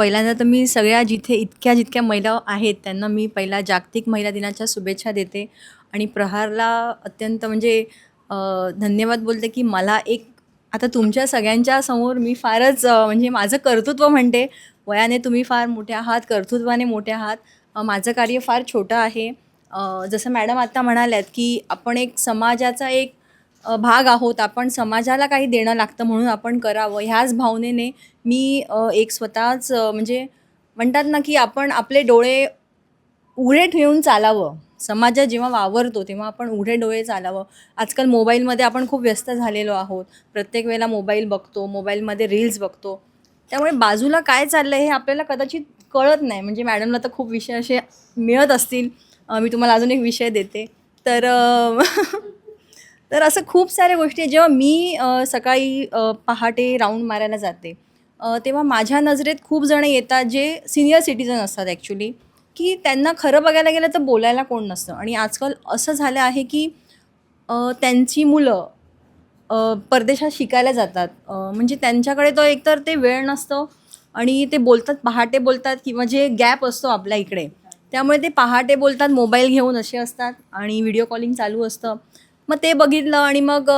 पहिल्यांदा तर मी सगळ्या जिथे इतक्या जितक्या महिला आहेत त्यांना मी पहिला जागतिक महिला दिनाच्या शुभेच्छा देते. आणि प्रहारला अत्यंत म्हणजे धन्यवाद बोलते की मला एक आता तुमच्या सगळ्यांच्या समोर मी फारच म्हणजे माझं कर्तृत्व म्हणते. वयाने तुम्ही फार मोठे आहात कर्तृत्वाने मोठे आहात. माझं कार्य फार छोटं आहे. जसं मॅडम आत्ता म्हणाल्यात की आपण एक समाजाचा एक भाग आहोत. आपण समाजाला काही देणं लागतं म्हणून आपण करावं. ह्याच भावनेने मी एक स्वतःच म्हणजे म्हणतात ना की आपण आपले डोळे उघडे ठेवून चालावं. समाजात जेव्हा वावरतो तेव्हा आपण उघडे डोळे चालावं. आजकाल मोबाईलमध्ये आपण खूप व्यस्त झालेलो आहोत. प्रत्येक वेळेला मोबाईल बघतो मोबाईलमध्ये रील्स बघतो. त्यामुळे बाजूला काय चाललं आहे हे आपल्याला कदाचित कळत नाही. म्हणजे मॅडमला तर खूप विषय असे मिळत असतील. मी तुम्हाला अजून एक विषय देते. तर तर असं खूप साऱ्या गोष्टी आहेत. जेव्हा मी सकाळी पहाटे राऊंड मारायला जाते तेव्हा माझ्या नजरेत खूप जण येतात जे सिनियर सिटीजन असतात ॲक्च्युली की त्यांना खरं बघायला गेलं तर बोलायला कोण नसतं. आणि आजकाल असं झालं आहे की त्यांची मुलं परदेशात शिकायला जातात. म्हणजे त्यांच्याकडे तो एकतर ते वेळ नसतं आणि ते बोलतात पहाटे बोलतात किंवा जे गॅप असतो आपल्या इकडे त्यामुळे ते पहाटे बोलतात मोबाईल घेऊन असे असतात आणि व्हिडिओ कॉलिंग चालू असतं. मग ते बघितलं आणि मग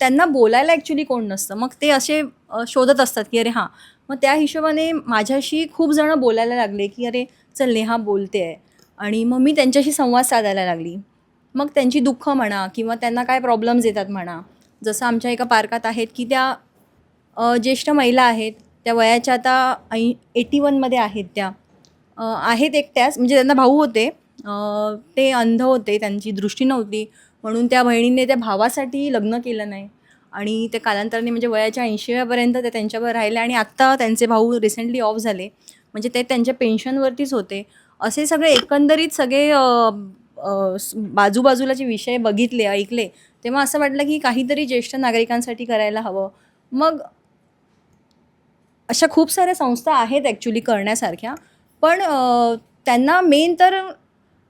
त्यांना बोलायला ॲक्च्युली कोण नसतं. मग ते असे शोधत असतात की अरे हां. मग त्या हिशोबाने माझ्याशी खूप जणं बोलायला लागले की अरे चल नेहा बोलते आहे. आणि मग मी त्यांच्याशी संवाद साधायला लागली. मग त्यांची दुःख म्हणा किंवा त्यांना काय प्रॉब्लेम्स येतात म्हणा जसं आमच्या एका पार्कात आहेत की त्या ज्येष्ठ महिला आहेत त्या वयाच्या आता ऐ एटी वनमध्ये आहेत त्या. आहेत एकट्याच म्हणजे त्यांना भाऊ होते. ते अंध होते त्यांची दृष्टी नव्हती. म्हणून त्या बहिणीने त्या भावासाठी लग्न केलं नाही. आणि ते कालांतराने म्हणजे वयाच्या ऐंशीव्यापर्यंत ते त्यांच्यावर राहिले आणि आत्ता त्यांचे भाऊ रिसेंटली ऑफ झाले. म्हणजे ते त्यांच्या पेन्शनवरतीच होते. असे सगळे एकंदरीत सगळे बाजूबाजूला जे विषय बघितले ऐकले तेव्हा असं वाटलं की काहीतरी ज्येष्ठ नागरिकांसाठी करायला हवं. मग अशा खूप साऱ्या संस्था आहेत ॲक्च्युली करण्यासारख्या. पण त्यांना मेन तर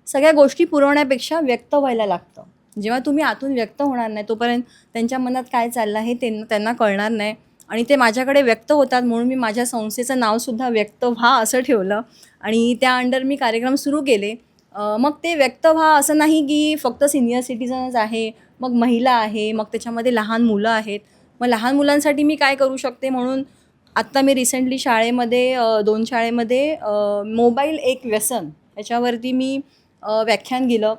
सगळ्या गोष्टी पुरवण्यापेक्षा व्यक्त व्हायला लागतं. जेव्हा तुम्ही आतून व्यक्त होणार नाही तोपर्यंत त्यांच्या मनात काय चाललं आहे ते त्यांना कळणार नाही. आणि ते माझ्याकडे व्यक्त होतात म्हणून मी माझ्या संस्थेचं नावसुद्धा व्यक्त व्हा असं ठेवलं. आणि त्या अंडर मी कार्यक्रम सुरू केले. मग ते व्यक्त व्हा असं नाही की फक्त सिनियर सिटीजनच आहे मग महिला आहे मग त्याच्यामध्ये लहान मुलं आहेत. मग लहान मुलांसाठी मी काय करू शकते म्हणून आत्ता मी रिसेंटली शाळेमध्ये दोन शाळेमध्ये मोबाईल एक व्यसन याच्यावरती मी व्याख्यान गेलं.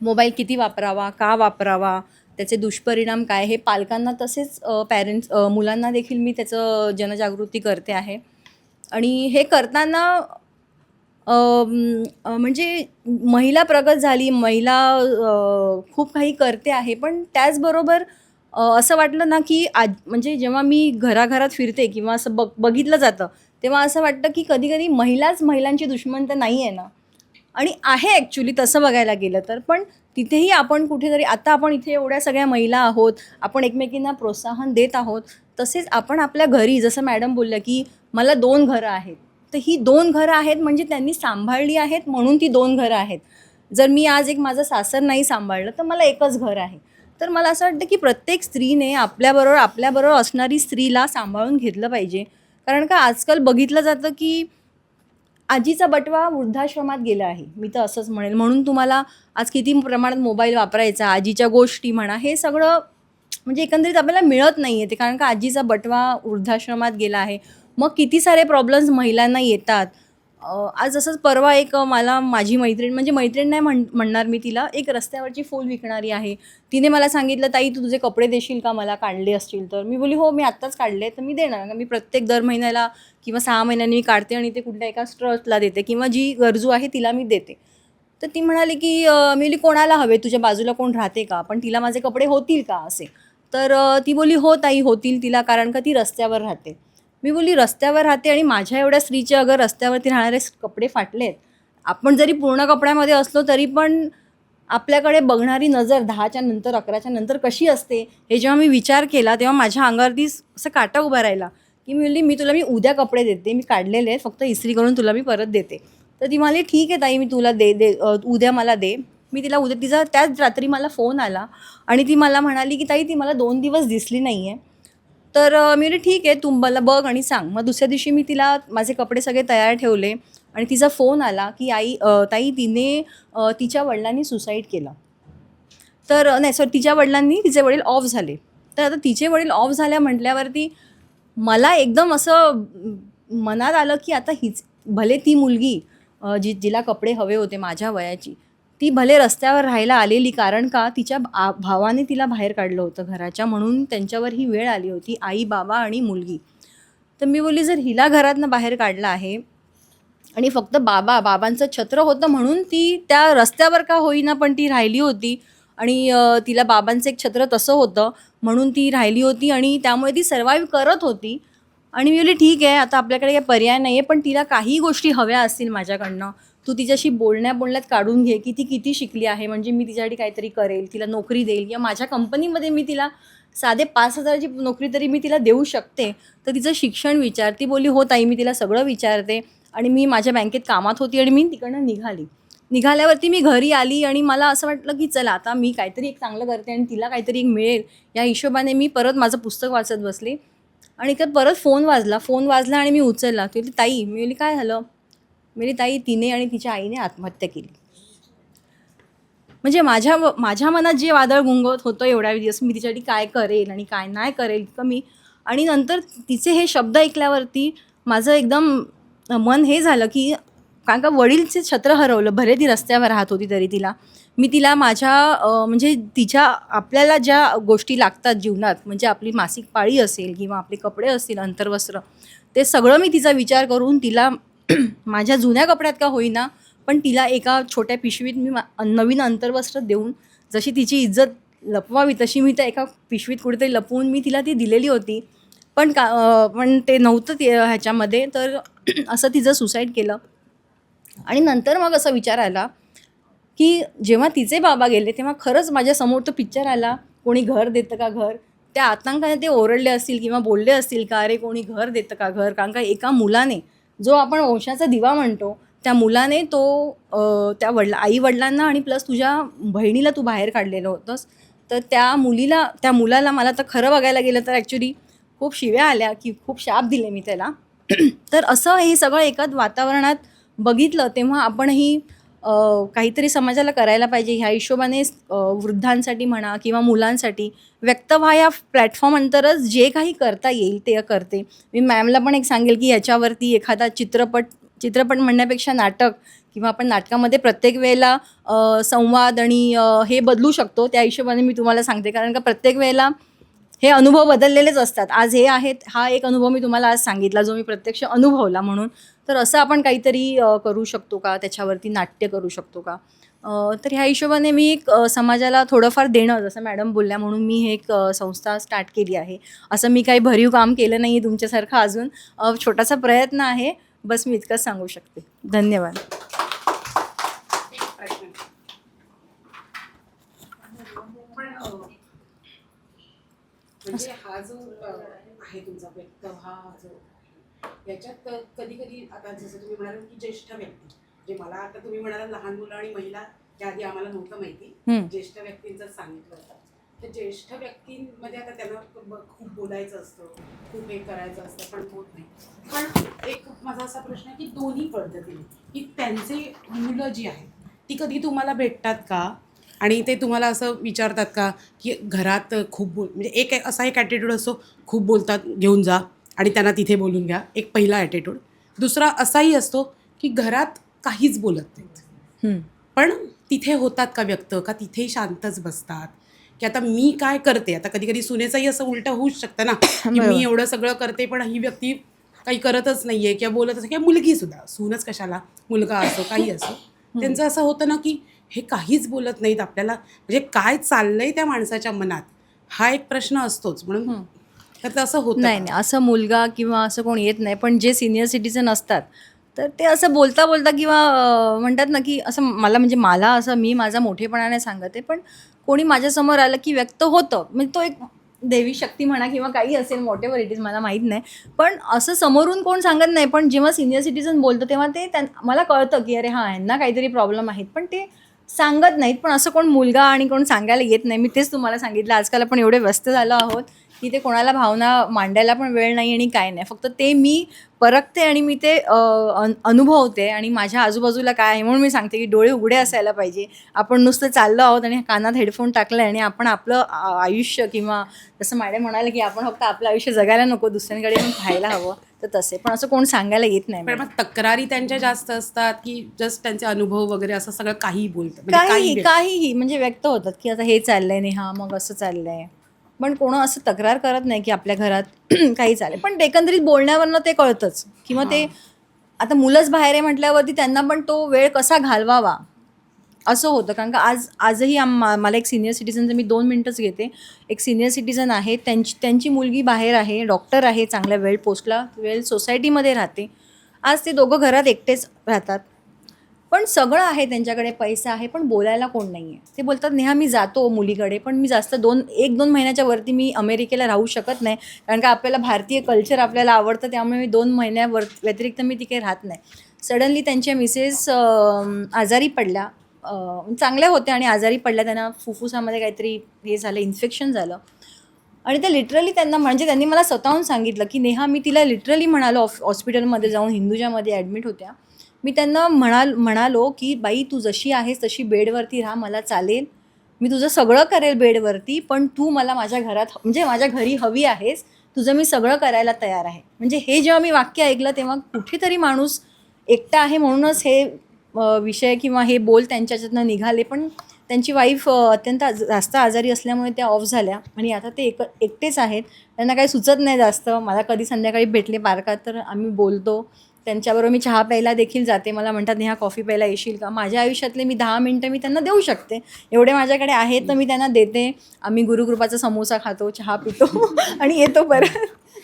मोबाईल किती वापरावा का वापरावा त्याचे दुष्परिणाम काय? हे पालकांना तसेच पॅरेंट्स मुलांना देखील मी त्याचं जनजागृती करते आहे. आणि हे करताना म्हणजे महिला प्रगत झाली महिला खूप काही करते आहे पण त्याचबरोबर असं वाटलं ना की आज म्हणजे जेव्हा मी घराघरात फिरते किंवा असं बघ बघितलं जातं तेव्हा असं वाटतं की कधी कधी महिलाच महिलांची दुश्मन तर नाही आहे ना. आणि आहे ॲक्च्युली तसं बघायला गेलं तर. पण तिथेही आपण कुठेतरी आता आपण इथे एवढ्या सगळ्या महिला आहोत आपण एकमेकींना प्रोत्साहन देत आहोत तसेच आपण आपल्या घरी जसं मॅडम बोलल्या की मला दोन घरं आहेत. तर ही दोन घरं आहेत म्हणजे त्यांनी सांभाळली आहेत म्हणून ती दोन घरं आहेत. जर मी आज एक माझं सासर नाही सांभाळलं तर मला एकच घर आहे. तर मला असं वाटतं की प्रत्येक स्त्रीने आपल्याबरोबर आपल्याबरोबर असणारी स्त्रीला सांभाळून घेतलं पाहिजे. कारण का आजकाल बघितलं जातं की आजीचा बटवा वृद्धाश्रमात गेला आहे. मी तर असंच म्हणेल म्हणून तुम्हाला आज किती प्रमाणात मोबाईल वापरायचा आजीच्या गोष्टी म्हणा हे सगळं म्हणजे एकंदरीत आपल्याला मिळत नाही आहे ते. कारण का आजीचा बटवा वृद्धाश्रमात गेला आहे. मग किती सारे प्रॉब्लेम्स महिलांना येतात. आज असंच परवा एक मला माझी मैत्रीण म्हणजे मैत्रीण नाही म्हण म्हणणार मी तिला एक रस्त्यावरची फूल विकणारी आहे. तिने मला सांगितलं ताई तू तुझे कपडे देशील का? मला काढले असतील तर. मी बोली हो मी आत्ताच काढले तर मी देणार. मी प्रत्येक दर महिन्याला किंवा सहा महिन्यांनी मी काढते आणि ते कुठल्या एका ट्रस्टला देते किंवा जी गरजू आहे तिला मी देते. तर ती म्हणाली की मी बोली कोणाला हवे? तुझ्या बाजूला कोण राहते का? पण तिला माझे कपडे होतील का असे? तर ती बोली हो ताई होतील तिला कारण का ती रस्त्यावर राहते. मी बोलली रस्त्यावर राहते आणि माझ्या एवढ्या स्त्रीचे अगर रस्त्यावरती राहणारे कपडे फाटलेत आपण जरी पूर्ण कपड्यामध्ये असलो तरी पण आपल्याकडे बघणारी नजर दहाच्या नंतर अकराच्या नंतर कशी असते हे जेव्हा मी विचार केला तेव्हा माझ्या अंगावरती असं काटा उभा राहिला की मी बोलली मी तुला मी उद्या कपडे देते मी काढलेले आहेत फक्त इस्त्री करून तुला मी परत देते. तर ती म्हणाली ठीक आहे ताई मी तुला दे दे उद्या मला दे मी तिला उद्या तिचा त्याच रात्री मला फोन आला आणि ती मला म्हणाली की ताई ती मला दोन दिवस दिसली नाही आहे तर मी म्हटली ठीक आहे तू मला बघ आणि सांग. मग दुसऱ्या दिवशी मी तिला माझे कपडे सगळे तयार ठेवले आणि तिचा फोन आला की आई ताई तिने तिच्या वडिलांनी सुसाईड केलं. तर नाही सॉरी तिच्या वडिलांनी तिचे वडील ऑफ झाले. तर आता तिचे वडील ऑफ झाल्या म्हटल्यावरती मला एकदम असं मनात आलं की आता हिच भले ती मुलगी जि जी जिला कपडे हवे होते माझ्या वयाची ती भले रस्त्यावर राहायला आलेली कारण का तिच्या आ- भावाने तिला बाहेर काढलं होतं घराच्या म्हणून त्यांच्यावर ही वेळ आली होती आई बाबा आणि मुलगी. तर मी बोलली जर हिला घरातनं बाहेर काढलं आहे आणि फक्त बाबा बाबांचं छत्र होतं म्हणून ती त्या रस्त्यावर का होईना पण ती राहिली होती आणि तिला बाबांचं एक छत्र तसं होतं म्हणून ती राहिली होती आणि त्यामुळे ती सर्वाईव्ह करत होती. आणि मी बोलली ठीक आहे आता आपल्याकडे काही पर्याय नाही आहे पण तिला काही गोष्टी हव्या असतील माझ्याकडनं तू तिच्याशी बोलण्या बोलण्यात काढून घे की ती किती शिकली आहे म्हणजे मी तिच्यासाठी काहीतरी करेल तिला नोकरी देईल किंवा माझ्या कंपनीमध्ये मी तिला साधे पाच हजाराची नोकरी तरी मी तिला देऊ शकते. तर तिचं शिक्षण विचार ती बोलली हो ताई मी तिला सगळं विचारते आणि मी माझ्या बँकेत कामात होती आणि मी तिकडनं निघाली. निघाल्यावरती मी घरी आली आणि मला असं वाटलं की चला आता मी काहीतरी एक चांगलं करते आणि तिला काहीतरी एक मिळेल. या हिशोबाने मी परत माझं पुस्तक वाचत बसले आणि त्यात परत फोन वाजला फोन वाजला आणि मी उचलला. ती ताई मी काय झालं? मेरी ताई तिने आणि तिच्या आईने आत्महत्या केली. म्हणजे माझ्या माझ्या मनात जे वादळ गुंगवत होतं एवढ्या दिवस मी तिच्यासाठी काय करेल आणि काय नाही करेल इतकं मी आणि नंतर तिचे हे शब्द ऐकल्यावरती माझं एकदम मन हे झालं की कारण का वडीलचे छत्र हरवलं भले ती रस्त्यावर राहत होती तरी तिला. मी तिला माझ्या म्हणजे तिच्या आपल्याला ज्या गोष्टी लागतात जीवनात म्हणजे आपली मासिक पाळी असेल किंवा आपले कपडे असतील अंतर्वस्त्र ते सगळं मी तिचा विचार करून तिला माझ्या जुन्या कपड्यात का होईना पण तिला एका छोट्या पिशवीत मी मा- नवीन अंतर्वस्त्र देऊन जशी तिची इज्जत लपवावी तशी मी त्या एका पिशवीत कुठेतरी लपवून मी तिला ती दिलेली होती. पण का पण ते नव्हतं ते ह्याच्यामध्ये तर असं तिचं सुसाईड केलं. आणि नंतर मग असा विचार आला की जेव्हा तिचे बाबा गेले तेव्हा खरंच माझ्यासमोर तो पिक्चर आला. कोणी घर देतं का घर? त्या आतंकाने ते ओरडले असतील किंवा बोलले असतील का? अरे कोणी घर देतं का घर? कारण का एका मुलाने जो आपण वंशाचा दिवा म्हणतो त्या मुलाने तो त्या वडला आई वडिलांना आणि प्लस तुझ्या बहिणीला तू बाहेर काढलेलं होतंस. तर त्या मुलीला त्या मुलाला मला तर खरं बघायला गेलं तर ॲक्च्युली खूप शिव्या आल्या की खूप शाप दिले मी त्याला. तर असं हे सगळं एकाच वातावरणात बघितलं तेव्हा आपणही काहीतरी समाजाला करायला पाहिजे. ह्या हिशोबाने वृद्धांसाठी म्हणा किंवा मुलांसाठी व्यक्त व्हा या प्लॅटफॉर्म अंतरच जे काही करता येईल ते करते. मी मॅमला पण एक सांगेल की याच्यावरती एखादा चित्रपट चित्रपट म्हणण्यापेक्षा नाटक किंवा आपण नाटकामध्ये प्रत्येक वेळेला संवाद आणि हे बदलू शकतो. त्या हिशोबाने मी तुम्हाला सांगते. कारण का प्रत्येक वेळेला हे अनुभव बदललेलेच असतात. आज हे आहेत हा एक अनुभव मी तुम्हाला आज सांगितला जो मी प्रत्यक्ष अनुभवला म्हणून. तर असं आपण काहीतरी करू शकतो का? त्याच्यावरती नाट्य करू शकतो का? तर ह्या हिशोबाने मी एक समाजाला थोडंफार देणं जसं मॅडम बोलल्या म्हणून मी हे एक संस्था स्टार्ट केली आहे. असं मी काही भरीव काम केलं नाही आहे तुमच्यासारखं अजून. छोटासा प्रयत्न आहे. बस मी इतकंच सांगू शकते. धन्यवाद पण अ, म्हणजे हा जो आहे तुमचा व्यक्त हा जो याच्यात कधी कधी आता जसं तुम्ही म्हणाल की ज्येष्ठ व्यक्ती जे मला आता तुम्ही म्हणाला लहान मुलं आणि महिला त्या आधी आम्हाला नव्हतं माहिती. ज्येष्ठ व्यक्तींचं सांगितलं होतं. तर ज्येष्ठ व्यक्तींमध्ये आता त्यांना खूप बोलायचं असतं खूप हे करायचं असतं पण होत नाही. पण एक माझा असा प्रश्न आहे की दोन्ही पद्धतीने की त्यांचे मुलं जी आहेत ती कधी तुम्हाला भेटतात का? आणि ते तुम्हाला असं विचारतात का की घरात खूप बोल म्हणजे एक असा एक ॲटिट्यूड असतो खूप बोलतात घेऊन जा आणि त्यांना तिथे बोलून घ्या. एक पहिला ॲटिट्यूड दुसरा असाही असतो की घरात काहीच बोलत नाहीत. पण तिथे होतात का व्यक्त का तिथेही शांतच बसतात? की आता मी काय करते? आता कधी कधी सुनेचंही असं उलटं होऊच शकतं ना की. मी एवढं सगळं करते पण ही व्यक्ती काही करतच नाहीये किंवा बोलत असं किंवा मुलगी सुद्धा. सूनच कशाला? मुलगा असो काही असो. त्यांचं असं होतं ना की हे काहीच बोलत नाहीत आपल्याला. म्हणजे काय चाललंय त्या माणसाच्या मनात? हा एक प्रश्न असतोच. म्हणून. तर तसं होतं. नाही? नाही. असं मुलगा किंवा असं कोण येत नाही. पण जे सिनियर सिटीजन असतात तर ते असं बोलता बोलता किंवा म्हणतात ना की असं मला म्हणजे मला असं मी माझा मोठेपणाने सांगत. आहे पण कोणी माझ्यासमोर आलं की व्यक्त होतं. म्हणजे तो एक देवी शक्ती म्हणा किंवा काही असेल एव्हर इट इज मला माहीत नाही. पण असं समोरून कोण सांगत नाही. पण जेव्हा सिनियर सिटीजन बोलतो तेव्हा ते त्यां मला कळतं की अरे हां ह्यांना काहीतरी प्रॉब्लेम आहेत. पण ते सांगत नाहीत पण असं कोण मुलगा आणि कोण सांगायला येत नाही. मी तेच तुम्हाला सांगितलं आजकाल आपण एवढे व्यस्त झालो आहोत की ते कोणाला भावना मांडायला पण वेळ नाही आणि काय नाही. फक्त ते मी परखते आणि मी ते अन- अनुभवते आणि माझ्या आजूबाजूला काय आहे म्हणून मी सांगते की डोळे उघडे असायला पाहिजे. आपण नुसतं चाललो आहोत आणि कानात हेडफोन टाकलं आणि आपण आपलं आयुष्य किंवा जसं मॅडम म्हणाले की आपण फक्त आपलं आयुष्य जगायला नको दुसऱ्यांकडे पण पाहायला हवं. तर तसे. पण असं कोण सांगायला येत नाही. पण. मग तक्रारी त्यांच्या जास्त असतात की जस्ट त्यांचे अनुभव वगैरे असं सगळं काही बोलतात. म्हणजे काही काहीही म्हणजे व्यक्त होतात की आता हे चाललंय नेहा मग असं चाललंय. पण कोण असं तक्रार करत नाही की आपल्या घरात काही चाललंय. पण एकंदरीत बोलण्यावरनं ते कळतंच. किंवा ते आता मुलंच बाहेर आहे म्हटल्यावरती त्यांना पण तो वेळ कसा घालवावा? असं होतं. कारण का आज आजही आम मला एक सिनियर सिटीजनचं मी दोन मिनटंच घेते. एक सिनियर सिटीजन आहे त्यांची त्यांची मुलगी बाहेर आहे डॉक्टर आहे चांगल्या वेळ पोस्टला वेळ सोसायटीमध्ये राहते. आज ते दोघं घरात एकटेच राहतात. पण सगळं आहे त्यांच्याकडे पैसा आहे पण बोलायला कोण नाही आहे ते बोलतात नेहा मी जातो मुलीकडे पण मी जास्त दोन एक दोन महिन्याच्या वरती मी अमेरिकेला राहू शकत नाही. कारण का आपल्याला भारतीय कल्चर आपल्याला आवडतं त्यामुळे मी दोन महिन्यावर व्यतिरिक्त मी तिथे राहत नाही. सडनली त्यांच्या मिसेस आजारी पडल्या चांगल्या होत्या आणि आजारी पडल्या त्यांना फुफ्फुसामध्ये काहीतरी हे झालं इन्फेक्शन झालं. आणि ते लिटरली त्यांना म्हणजे त्यांनी मला स्वतःहून सांगितलं की नेहा मी तिला लिटरली म्हणालो ऑफ हॉस्पिटलमध्ये जाऊन हिंदुजामध्ये ॲडमिट होत्या. मी त्यांना म्हणाल म्हणालो की बाई तू जशी आहेस तशी बेडवरती राहा मला चालेल. मी तुझं सगळं करेल बेडवरती पण तू मला माझ्या घरात म्हणजे माझ्या घरी हवी आहेस. तुझं मी सगळं करायला तयार आहे. म्हणजे हे जेव्हा मी वाक्य ऐकलं तेव्हा कुठेतरी माणूस एकटा आहे म्हणूनच हे विषय किंवा हे बोल त्यांच्याच्यातनं निघाले पण त्यांची वाईफ अत्यंत आज- जास्त आजारी असल्यामुळे त्या ऑफ झाल्या. आणि आता ते एक एकटेच आहेत. त्यांना काही सुचत नाही जास्त. मला कधी संध्याकाळी भेटले पार्कात तर आम्ही बोलतो. त्यांच्याबरोबर मी चहा प्यायला देखील जाते. मला म्हणतात नेहा कॉफी प्यायला येशील का? माझ्या आयुष्यातले मी दहा मिनटं मी त्यांना देऊ शकते. एवढे माझ्याकडे आहेत तर मी त्यांना देते. आम्ही गुरुकृपाचा समोसा खातो चहा पितो. आणि येतो परत.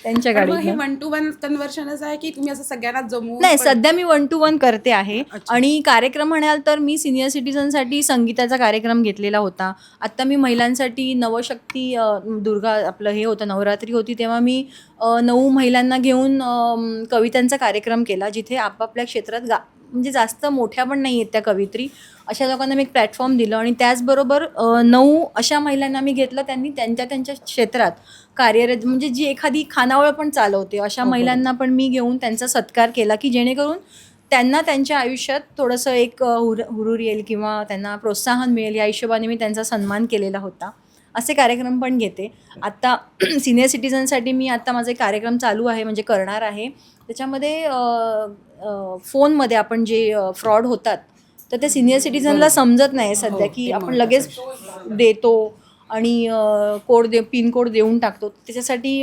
त्यांच्या हे वन टू वन कन्वर्शनच आहे की तुम्ही असं सगळ्यांना जमवून नाही सध्या मी वन टू वन करते आहे. आणि कार्यक्रम म्हणाल तर मी सिनियर सिटीजनसाठी संगीताचा कार्यक्रम घेतलेला होता. आत्ता मी महिलांसाठी नवशक्ती दुर्गा आपलं हे होतं नवरात्री होती तेव्हा मी नऊ महिलांना घेऊन कवितांचा कार्यक्रम केला जिथे आपापल्या क्षेत्रात गा म्हणजे जास्त मोठ्या पण नाही आहेत त्या कवित्री अशा लोकांना मी एक प्लॅटफॉर्म दिलं आणि त्याचबरोबर नऊ अशा महिलांना मी घेतलं त्यांनी त्यांच्या त्यांच्या क्षेत्रात कार्यरत म्हणजे जी एखादी खानावळ पण चालवते अशा हो. महिलांना पण मी घेऊन त्यांचा सत्कार केला की जेणेकरून त्यांना त्यांच्या आयुष्यात थोडंसं एक हुर हुरूर येईल किंवा त्यांना प्रोत्साहन मिळेल या हिशोबाने मी त्यांचा सन्मान केलेला होता असे कार्यक्रम पण घेते. आत्ता सिनियर सिटीजनसाठी मी आत्ता माझा एक कार्यक्रम चालू आहे म्हणजे करणार आहे. त्याच्यामध्ये फोनमध्ये आपण जे फ्रॉड होतात तर ते सिनियर सिटीजनला समजत नाही सध्या की आपण लगेच देतो आणि कोड दे पिन कोड देऊन टाकतो. त्याच्यासाठी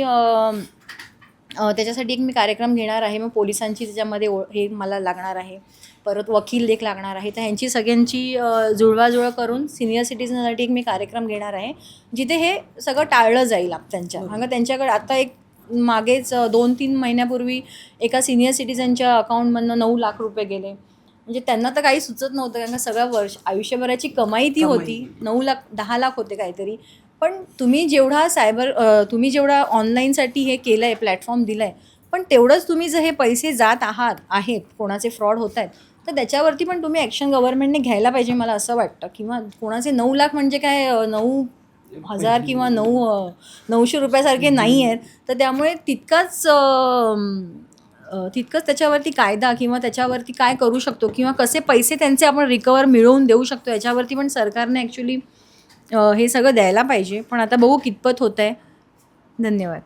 त्याच्यासाठी एक मी कार्यक्रम घेणार आहे. मग पोलिसांची त्याच्यामध्ये ओ हे मला लागणार आहे. परत वकील एक लागणार आहे. तर ह्यांची सगळ्यांची अ, जुळवाजुळव करून सिनियर सिटीजनसाठी एक मी कार्यक्रम घेणार आहे जिथे हे सगळं टाळलं जाईल आप- त्यांच्या का त्यांच्याकडे आता एक मागेच दोन तीन महिन्यापूर्वी एका सिनियर सिटीजनच्या अकाउंटमधनं नऊ लाख रुपये गेले. म्हणजे त्यांना तर काही सुचत नव्हतं कारण का सगळ्या वर्ष आयुष्यभराची कमाई ती. होती. नऊ लाख दहा लाख होते काहीतरी. पण तुम्ही जेवढा सायबर तुम्ही जेवढा ऑनलाईनसाठी हे केलं आहे प्लॅटफॉर्म दिलं आहे पण तेवढंच तुम्ही जर हे पैसे जात आहात आहेत कोणाचे फ्रॉड होत आहेत तर त्याच्यावरती पण तुम्ही ॲक्शन गव्हर्नमेंटने घ्यायला पाहिजे मला असं वाटतं. किंवा कोणाचे नऊ लाख म्हणजे काय नऊ हजार किंवा नऊ नऊशे रुपयासारखे नाही आहेत. तर त्यामुळे तितकाच तितकंच त्याच्यावरती कायदा किंवा त्याच्यावरती काय करू शकतो किंवा कसे पैसे त्यांचे आपण रिकवर मिळवून देऊ शकतो याच्यावरती पण सरकारने ॲक्च्युली हे सगळं द्यायला पाहिजे. पण आता बघू कितपत होत आहे धन्यवाद.